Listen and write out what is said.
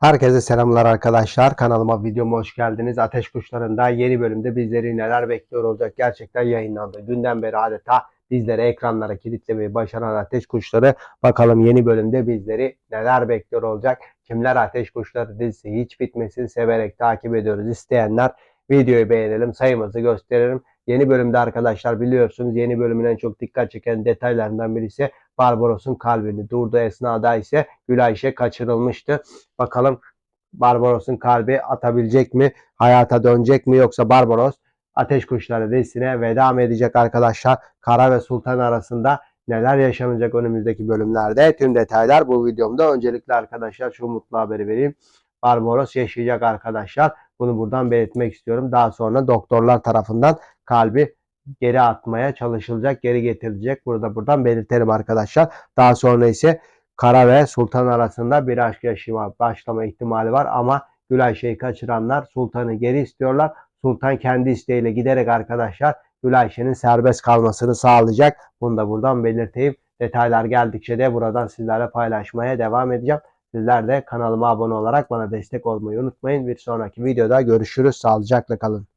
Herkese selamlar arkadaşlar. Kanalıma videoma hoş geldiniz. Ateş Kuşları'nda yeni bölümde bizleri neler bekliyor olacak gerçekten yayınlandı. Dünden beri adeta bizleri ekranlara kilitlemeyi başaran Ateş Kuşları bakalım yeni bölümde bizleri neler bekliyor olacak. Kimler Ateş Kuşları dizisi hiç bitmesin severek takip ediyoruz. İsteyenler videoyu beğenelim sayımızı gösterelim. Yeni bölümde arkadaşlar biliyorsunuz yeni bölümün en çok dikkat çeken detaylarından birisi Barbaros'un kalbini durduğu esnada ise Gülayşe kaçırılmıştı. Bakalım Barbaros'un kalbi atabilecek mi? Hayata dönecek mi? Yoksa Barbaros Ateş Kuşları dizisine veda mı edecek arkadaşlar? Kara ve Sultan arasında neler yaşanacak önümüzdeki bölümlerde? Tüm detaylar bu videomda. Öncelikle arkadaşlar şu mutlu haberi vereyim. Barbaros yaşayacak arkadaşlar. Bunu buradan belirtmek istiyorum. Daha sonra doktorlar tarafından kalbi geri atmaya çalışılacak, geri getirilecek. Burada buradan belirtelim arkadaşlar. Daha sonra ise Kara ve Sultan arasında bir aşk yaşama başlama ihtimali var ama Gülayşe'yi kaçıranlar Sultan'ı geri istiyorlar. Sultan kendi isteğiyle giderek arkadaşlar Gülayşe'nin serbest kalmasını sağlayacak. Bunu da buradan belirteyim. Detaylar geldikçe de buradan sizlerle paylaşmaya devam edeceğim. Sizler de kanalıma abone olarak bana destek olmayı unutmayın. Bir sonraki videoda görüşürüz. Sağlıcakla kalın.